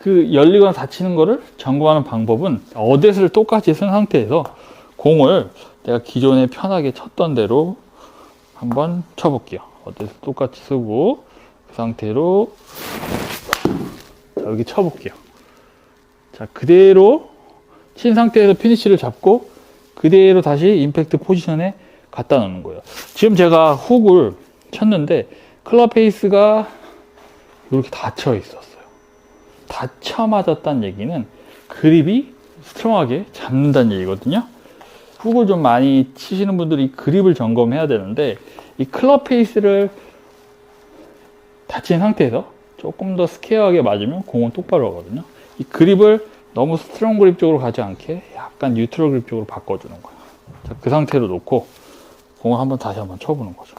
그 열리거나 닫히는 거를 점검하는 방법은 어댓을 똑같이 쓴 상태에서 공을 내가 기존에 편하게 쳤던 대로 한번 쳐볼게요. 어댓을 똑같이 쓰고 그 상태로 자, 여기 쳐볼게요. 자, 그대로 친 상태에서 피니쉬를 잡고 그대로 다시 임팩트 포지션에 갖다 놓는 거예요. 지금 제가 훅을 쳤는데 클럽 페이스가 이렇게 닫혀 있었어요. 닫혀 맞았다는 얘기는 그립이 스트롱하게 잡는다는 얘기거든요. 훅을 좀 많이 치시는 분들이 그립을 점검해야 되는데 이 클럽 페이스를 닫힌 상태에서 조금 더 스퀘어하게 맞으면 공은 똑바로 가거든요. 이 그립을 너무 스트롱 그립 쪽으로 가지 않게 약간 뉴트럴 그립 쪽으로 바꿔주는 거예요. 자, 그 상태로 놓고 공을 한번 다시 한번 쳐보는 거죠.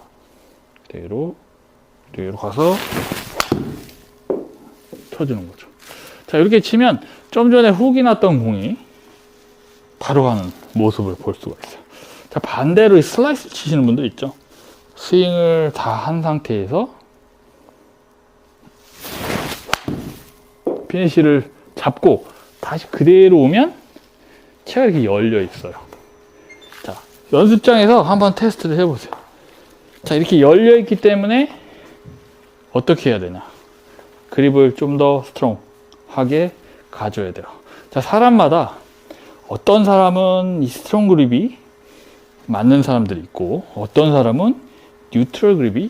그대로 그대로 가서 쳐주는 거죠. 자 이렇게 치면 좀 전에 훅이 났던 공이 바로 가는 모습을 볼 수가 있어요. 자 반대로 이 슬라이스 치시는 분들 있죠. 스윙을 다 한 상태에서 피니시를 잡고 다시 그대로 오면 채가 이렇게 열려 있어요. 자 연습장에서 한번 테스트를 해보세요. 자 이렇게 열려 있기 때문에 어떻게 해야 되냐? 그립을 좀 더 스트롱 하게 가져야 돼요. 자, 사람마다 어떤 사람은 이 스트롱 그립이 맞는 사람들이 있고 어떤 사람은 뉴트럴 그립이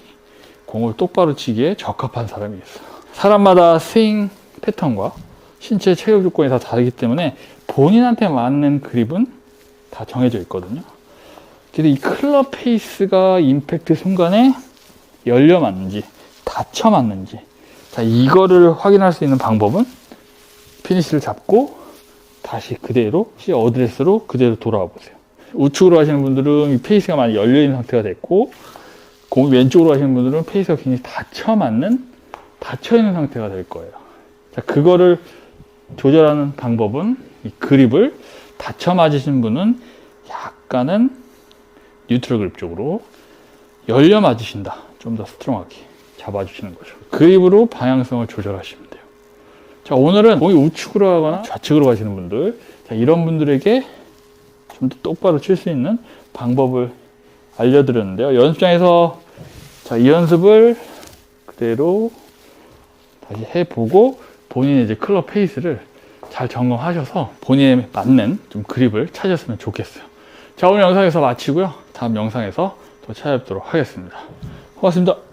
공을 똑바로 치기에 적합한 사람이 있어요. 사람마다 스윙 패턴과 신체 체격 조건이 다 다르기 때문에 본인한테 맞는 그립은 다 정해져 있거든요. 근데 이 클럽 페이스가 임팩트 순간에 열려 맞는지 닫혀 맞는지 자, 이거를 확인할 수 있는 방법은 피니시를 잡고 다시 그대로 시 어드레스로 그대로 돌아와 보세요. 우측으로 하시는 분들은 이 페이스가 많이 열려 있는 상태가 됐고 공이 왼쪽으로 하시는 분들은 페이스가 굉장히 닫혀 맞는 닫혀 있는 상태가 될 거예요. 자, 그거를 조절하는 방법은 이 그립을 닫혀 맞으신 분은 약간은 뉴트럴 그립 쪽으로 열려 맞으신다. 좀 더 스트롱하게 잡아주시는 거죠. 그립으로 방향성을 조절하시면 돼요. 자, 오늘은 공이 우측으로 하거나 좌측으로 가시는 분들, 자, 이런 분들에게 좀 더 똑바로 칠 수 있는 방법을 알려드렸는데요. 연습장에서 자, 이 연습을 그대로 다시 해보고 본인의 이제 클럽 페이스를 잘 점검하셔서 본인에 맞는 좀 그립을 찾았으면 좋겠어요. 자, 오늘 영상에서 마치고요. 다음 영상에서 또 찾아뵙도록 하겠습니다. 고맙습니다.